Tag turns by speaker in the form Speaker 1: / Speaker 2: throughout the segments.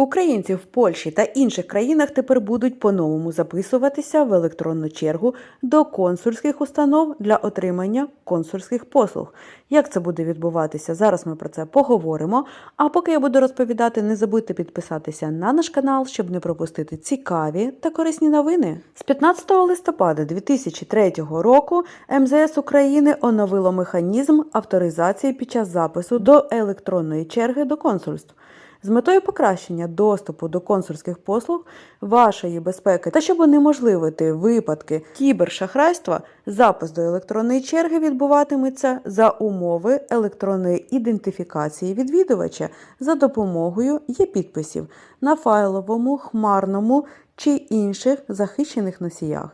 Speaker 1: Українці в Польщі та інших країнах тепер будуть по-новому записуватися в електронну чергу до консульських установ для отримання консульських послуг. Як це буде відбуватися? Зараз ми про це поговоримо. А поки я буду розповідати, не забудьте підписатися на наш канал, щоб не пропустити цікаві та корисні новини. З 15 листопада 2003 року МЗС України оновило механізм авторизації під час запису до електронної черги до консульств. З метою покращення доступу до консульських послуг, вашої безпеки та щоб унеможливити випадки кібершахрайства, запис до електронної черги відбуватиметься за умови електронної ідентифікації відвідувача за допомогою є-підписів на файловому, хмарному чи інших захищених носіях.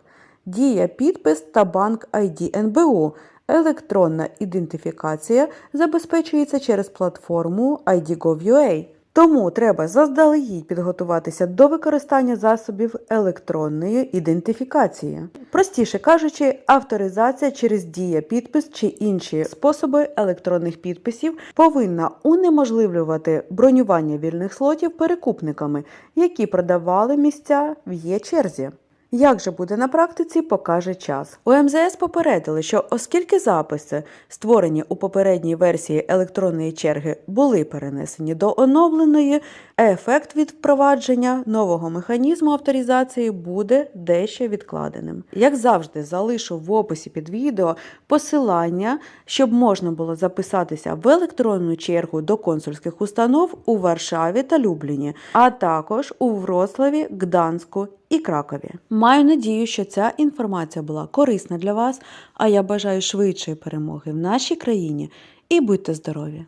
Speaker 1: Дія підпис та банк ID НБУ. Електронна ідентифікація забезпечується через платформу ID.gov.ua. Тому треба заздалегідь підготуватися до використання засобів електронної ідентифікації. Простіше кажучи, авторизація через дія підпис чи інші способи електронних підписів повинна унеможливлювати бронювання вільних слотів перекупниками, які продавали місця в є-черзі. Як же буде на практиці, покаже час. У МЗС попередили, що оскільки записи, створені у попередній версії електронної черги, були перенесені до оновленої, ефект від впровадження нового механізму авторизації буде дещо відкладеним. Як завжди, залишу в описі під відео посилання, щоб можна було записатися в електронну чергу до консульських установ у Варшаві та Любліні, а також у Вроцлаві, Гданську і Кракові. Маю надію, що ця інформація була корисна для вас, а я бажаю швидшої перемоги в нашій країні і будьте здорові!